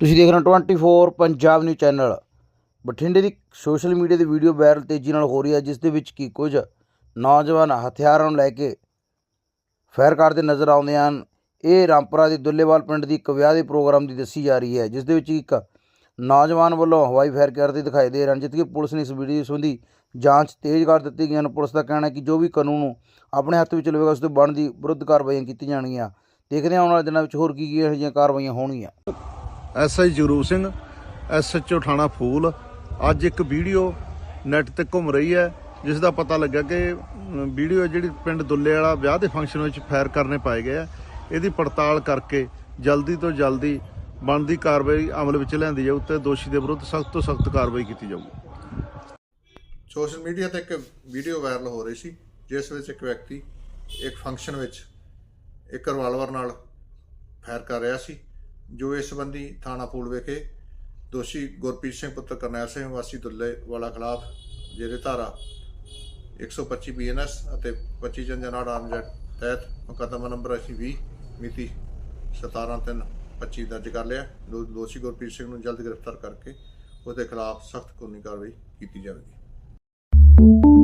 ਤੁਸੀਂ ਦੇਖ ਰਹੇ ਹੋ 24 ਪੰਜਾਬ ਨਿਊਜ਼ ਚੈਨਲ ਬਠਿੰਡੇ ਦੀ ਸੋਸ਼ਲ ਮੀਡੀਆ ਦੀ ਵੀਡੀਓ ਵਾਇਰਲ ਤੇਜ਼ੀ ਨਾਲ ਹੋ ਰਹੀ ਹੈ, ਜਿਸ ਦੇ ਵਿੱਚ ਕੀ ਕੁਝ ਨੌਜਵਾਨ ਹਥਿਆਰਾਂ ਨੂੰ ਲੈ ਕੇ ਫਾਇਰ ਕਰਦੇ ਨਜ਼ਰ ਆਉਂਦੇ ਹਨ। ਇਹ ਰਾਮਪੁਰਾ ਦੇ ਦੁੱਲੇਵਾਲ ਪਿੰਡ ਦੀ ਇੱਕ ਵਿਆਹ ਦੇ ਪ੍ਰੋਗਰਾਮ ਦੀ ਦੱਸੀ ਜਾ ਰਹੀ ਹੈ, ਜਿਸ ਦੇ ਵਿੱਚ ਇੱਕ ਨੌਜਵਾਨ ਵੱਲੋਂ ਹਵਾਈ ਫਾਇਰ ਕਰਦੇ ਦਿਖਾਈ ਦੇ ਰਹੇ ਹਨ, ਜਿੱਥੇ ਕਿ ਪੁਲਿਸ ਨੇ ਇਸ ਵੀਡੀਓ ਸੰਬੰਧੀ ਜਾਂਚ ਤੇਜ਼ ਕਰ ਦਿੱਤੀ ਗਈ ਹੈ। ਪੁਲਿਸ ਦਾ ਕਹਿਣਾ ਹੈ ਕਿ ਜੋ ਵੀ ਕਾਨੂੰਨ ਆਪਣੇ ਹੱਥ ਵਿੱਚ ਲਵੇਗਾ, ਉਸ ਤੋਂ ਬਣਦੀ ਵਿਰੁੱਧ ਕਾਰਵਾਈਆਂ ਕੀਤੀਆਂ ਜਾਣਗੀਆਂ। ਦੇਖਦੇ ਹਾਂ ਆਉਣ ਵਾਲੇ ਦਿਨਾਂ ਵਿੱਚ ਹੋਰ ਕੀ ਕੀ ਇਹੋ ਜਿਹੀਆਂ ਕਾਰਵਾਈਆਂ ਹੋਣਗੀਆਂ। ਐਸਆਈ ਜਗਰੂਪ ਸਿੰਘ, ਐਸਐਚਓ ਥਾਣਾ ਫੂਲ। ਅੱਜ ਇੱਕ ਵੀਡੀਓ ਨੈਟ ਤੇ ਘੁੰਮ ਰਹੀ ਹੈ, ਜਿਸ ਦਾ ਪਤਾ ਲੱਗਾ ਕਿ ਵੀਡੀਓ ਜਿਹੜੀ ਪਿੰਡ ਦੁੱਲੇ ਵਾਲਾ ਵਿਆਹ ਦੇ ਫੰਕਸ਼ਨ ਵਿੱਚ ਫਾਇਰ ਕਰਨੇ ਪਾਏ ਗਏ ਆ। ਇਹਦੀ ਪੜਤਾਲ ਕਰਕੇ ਜਲਦੀ ਤੋਂ ਜਲਦੀ ਬਣਦੀ ਕਾਰਵਾਈ ਅਮਲ ਵਿੱਚ ਲਿਆਂਦੀ ਜਾਊ ਤੇ ਦੋਸ਼ੀ ਦੇ ਵਿਰੁੱਧ ਸਖਤ ਤੋਂ ਸਖਤ ਕਾਰਵਾਈ ਕੀਤੀ ਜਾਊਗੀ ਸੋਸ਼ਲ ਮੀਡੀਆ ਤੇ ਇੱਕ ਵੀਡੀਓ ਵਾਇਰਲ ਹੋ ਰਹੀ ਸੀ, ਜਿਸ ਵਿੱਚ ਇੱਕ ਵਿਅਕਤੀ ਇੱਕ ਫੰਕਸ਼ਨ ਵਿੱਚ ਇੱਕ ਰਿਵਾਲਵਰ ਨਾਲ ਫਾਇਰ ਕਰ ਰਿਹਾ ਸੀ। ਜੋ ਇਸ ਸੰਬੰਧੀ ਥਾਣਾ ਪੂਲ ਵਿਖੇ ਦੋਸ਼ੀ ਗੁਰਪ੍ਰੀਤ ਸਿੰਘ ਪੁੱਤਰ ਕਰਨੈਲ ਸਿੰਘ ਵਾਸੀ ਦੁੱਲੇ ਵਾਲਾ ਖਿਲਾਫ ਜਿਹੜੇ ਧਾਰਾ 125 ਬੀਐਨਐਸ ਅਤੇ 25 ਜੰਜਨਾੜ ਆਰਮ ਐਕਟ ਤਹਿਤ ਮੁਕੱਦਮਾ ਨੰਬਰ 20 ਮਿਤੀ 17/3/25 ਦਰਜ ਕਰ ਲਿਆ। ਦੋ- ਦੋਸ਼ੀ ਗੁਰਪ੍ਰੀਤ ਸਿੰਘ ਨੂੰ ਜਲਦ ਗ੍ਰਿਫਤਾਰ ਕਰਕੇ ਉਹਦੇ ਖਿਲਾਫ ਸਖਤ ਕਾਨੂੰਨੀ ਕਾਰਵਾਈ ਕੀਤੀ ਜਾਵੇਗੀ।